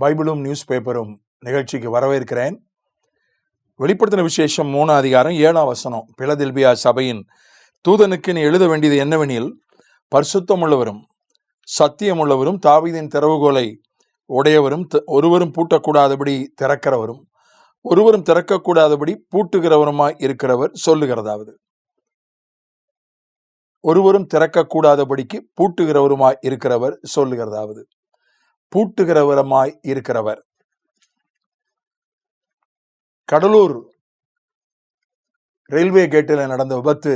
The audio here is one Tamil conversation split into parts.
பைபிளும் நியூஸ் பேப்பரும் நிகழ்ச்சிக்கு வரவேற்கிறேன். வெளிப்படுத்தின விசேஷம் மூணாம் அதிகாரம் ஏழாம் வசனம். பிலதெல்பியா சபையின் தூதனுக்கு நீ எழுத வேண்டியது என்னவெனில் பரிசுத்தமுள்ளவரும் சத்தியமுள்ளவரும் தாவிதின் திறவுகோலை உடையவரும் த- ஒருவரும் பூட்டக்கூடாதபடி திறக்கிறவரும் ஒருவரும் திறக்கக்கூடாதபடி பூட்டுகிறவருமாய் இருக்கிறவர் சொல்லுகிறதாவது. ஒருவரும் திறக்கக்கூடாதபடிக்கு பூட்டுகிறவருமாய் இருக்கிறவர் சொல்லுகிறதாவது. பூட்டுகிறவரமாய் இருக்கிறவர். கடலூர் ரயில்வே கேட்டில் நடந்த விபத்து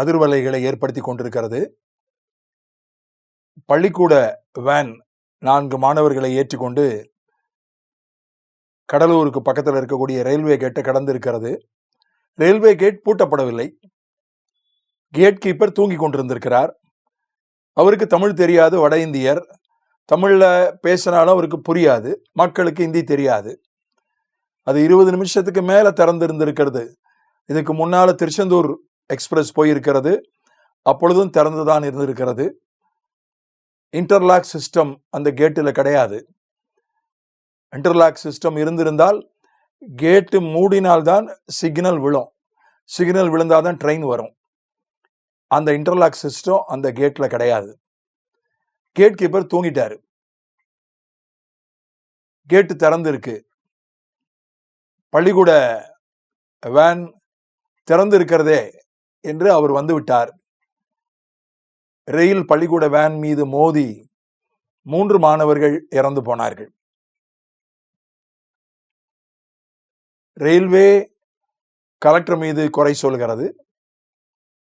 அதிர்வலைகளை ஏற்படுத்தி கொண்டிருக்கிறது. பள்ளிக்கூட வேன் நான்கு மாணவர்களை ஏற்றிக்கொண்டு கடலூருக்கு பக்கத்தில் இருக்கக்கூடிய ரயில்வே கேட்டை கடந்து இருக்கிறது ரயில்வே கேட் பூட்டப்படவில்லை. கேட் கீப்பர் தூங்கி கொண்டிருந்திருக்கிறார். அவருக்கு தமிழ் தெரியாது வட இந்தியர். தமிழில் பேசினாலும் அவருக்கு புரியாது. மக்களுக்கு ஹிந்தி தெரியாது. அது இருபது நிமிஷத்துக்கு மேலே திறந்திருந்திருக்கிறது. இதுக்கு முன்னால் திருச்செந்தூர் எக்ஸ்பிரஸ் போயிருக்கிறது. அப்பொழுதும் திறந்துதான் இருந்திருக்கிறது. இன்டர்லாக் சிஸ்டம் அந்த கேட்டில் கிடையாது. இன்டர்லாக் சிஸ்டம் இருந்திருந்தால் கேட்டு மூடினால்தான் சிக்னல் விழும். சிக்னல் விழுந்தால் தான் ட்ரெயின் வரும். அந்த இன்டர்லாக் சிஸ்டம் அந்த கேட்டில் கிடையாது. கேட் கீப்பர் தூங்கிட்டாரு. கேட்டு திறந்து இருக்கு பள்ளிக்கூட வேன் திறந்து இருக்கிறதே என்று அவர் வந்து விட்டார். ரயில் பள்ளிக்கூட வேன் மீது மோதி மூன்று மாணவர்கள் இறந்து போனார்கள். ரயில்வே கலெக்டர் மீது குறை சொல்கிறது.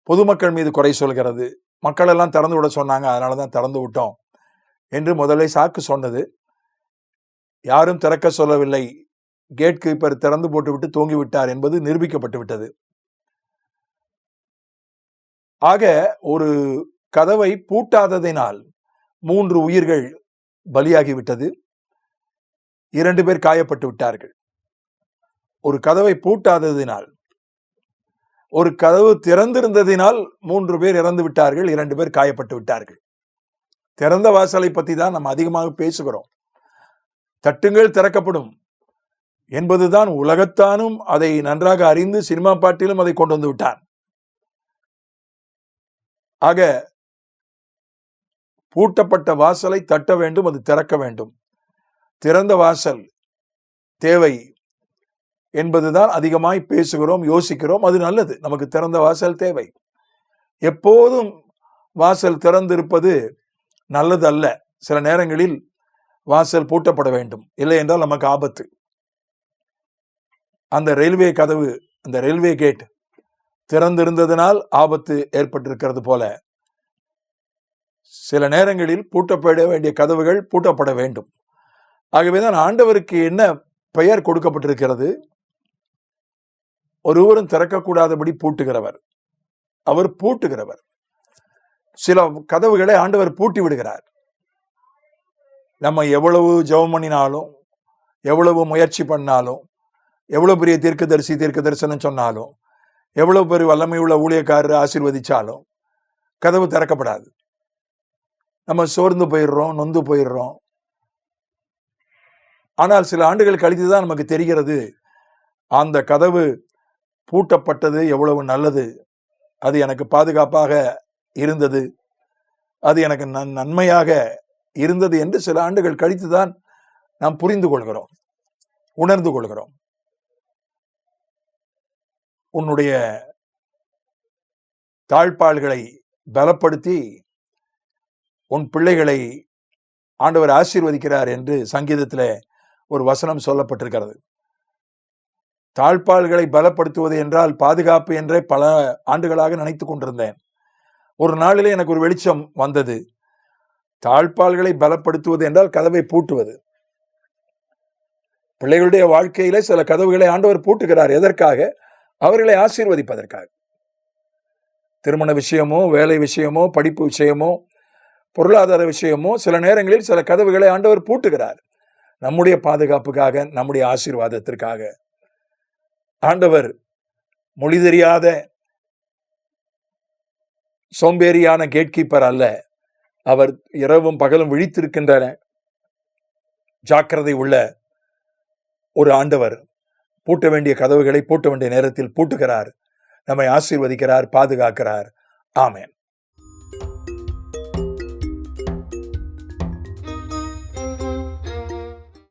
பொதுமக்கள் மீது குறை சொல்கிறது. மக்கள் எல்லாம் திறந்து விட சொன்னாங்க அதனால தான் திறந்து விட்டோம் என்று முதலே சாக்கு சொன்னது. யாரும் திறக்க சொல்லவில்லை. கேட் கீப்பர் திறந்து போட்டுவிட்டு தூங்கிவிட்டார் என்பது நிரூபிக்கப்பட்டு விட்டது. ஆக ஒரு கதவை பூட்டாததினால் மூன்று உயிர்கள் பலியாகிவிட்டது இரண்டு பேர் காயப்பட்டு விட்டார்கள். ஒரு கதவை பூட்டாததினால் ஒரு கதவு திறந்திருந்ததினால் மூன்று பேர் இறந்து விட்டார்கள் இரண்டு பேர் காயப்பட்டு விட்டார்கள். திறந்த வாசலை பற்றி தான் நம்ம அதிகமாக பேசுகிறோம். தட்டுங்கள் திறக்கப்படும் என்பதுதான் உலகத்தானும் அதை நன்றாக அறிந்து சினிமா பாட்டிலும் அதை கொண்டு வந்து விட்டான். ஆக பூட்டப்பட்ட வாசலை தட்ட வேண்டும் அது திறக்க வேண்டும். திறந்த வாசல் தேவை. என்பதுதான் அதிகமாய் பேசுகிறோம் யோசிக்கிறோம். அது நல்லது. நமக்கு திறந்த வாசல் தேவை. எப்போதும் வாசல் திறந்திருப்பது நல்லது அல்ல சில நேரங்களில் வாசல் பூட்டப்பட வேண்டும். இல்லை என்றால் நமக்கு ஆபத்து. அந்த ரயில்வே கதவு அந்த ரயில்வே கேட் திறந்திருந்ததனால் ஆபத்து ஏற்பட்டிருக்கிறது போல. சில நேரங்களில் பூட்டப்பட வேண்டிய கதவுகள் பூட்டப்பட வேண்டும். ஆகவேதான் ஆண்டவருக்கு என்ன பெயர் கொடுக்கப்பட்டிருக்கிறது? ஒருவரும் திறக்கக்கூடாதபடி பூட்டுகிறவர். அவர் பூட்டுகிறவர். சில கதவுகளை ஆண்டவர் பூட்டி விடுகிறார். நம்ம எவ்வளவு ஜெபம் பண்ணினாலும் எவ்வளவு முயற்சி பண்ணாலும் எவ்வளவு பெரிய தீர்க்கதரிசி தீர்க்க தரிசனம் சொன்னாலும் எவ்வளவு பெரிய வல்லமை உள்ள ஊழியக்காரர் ஆசீர்வதிச்சாலும் கதவு திறக்கப்படாது. நம்ம சோர்ந்து போயிடுறோம் நொந்து போயிடுறோம். ஆனால் சில ஆண்டுகள் கழித்து தான் நமக்கு தெரிகிறது அந்த கதவு பூட்டப்பட்டது எவ்வளவு நல்லது. அது எனக்கு பாதுகாப்பாக இருந்தது. அது எனக்கு நன் நன்மையாக இருந்தது என்று சில ஆண்டுகள் கழித்து தான் நாம் புரிந்து கொள்கிறோம். உணர்ந்து கொள்கிறோம். உன்னுடைய தாழ்பாள்களை பலப்படுத்தி உன் பிள்ளைகளை ஆண்டவர் ஆசீர்வதிக்கிறார் என்று சங்கீதத்தில் ஒரு வசனம் சொல்லப்பட்டிருக்கிறது. தாழ்பால்களை பலப்படுத்துவது என்றால் பாதுகாப்பு என்றே பல ஆண்டுகளாக நினைத்து கொண்டிருந்தேன். ஒரு நாளிலே எனக்கு ஒரு வெளிச்சம் வந்தது. தாழ்பால்களை பலப்படுத்துவது என்றால் கதவை பூட்டுவது. பிள்ளைகளுடைய வாழ்க்கையில சில கதவுகளை ஆண்டவர் பூட்டுகிறார் எதற்காக? அவர்களை ஆசீர்வதிப்பதற்காக. திருமண விஷயமோ வேலை விஷயமோ படிப்பு விஷயமோ பொருளாதார விஷயமோ சில நேரங்களில் சில கதவுகளை ஆண்டவர் பூட்டுகிறார். நம்முடைய பாதுகாப்புக்காக நம்முடைய ஆசீர்வாதத்திற்காக. ஆண்டவர் மொழி தெரியாத சோம்பேறியான கேட்கீப்பர் அல்ல. அவர் இரவும் பகலும் விழித்திருக்கின்றன. ஜாக்கிரதை உள்ள ஒரு ஆண்டவர் பூட்ட வேண்டிய கதவுகளை பூட்ட வேண்டிய நேரத்தில் பூட்டுகிறார். நம்மை ஆசீர்வதிக்கிறார் பாதுகாக்கிறார். ஆமேன்.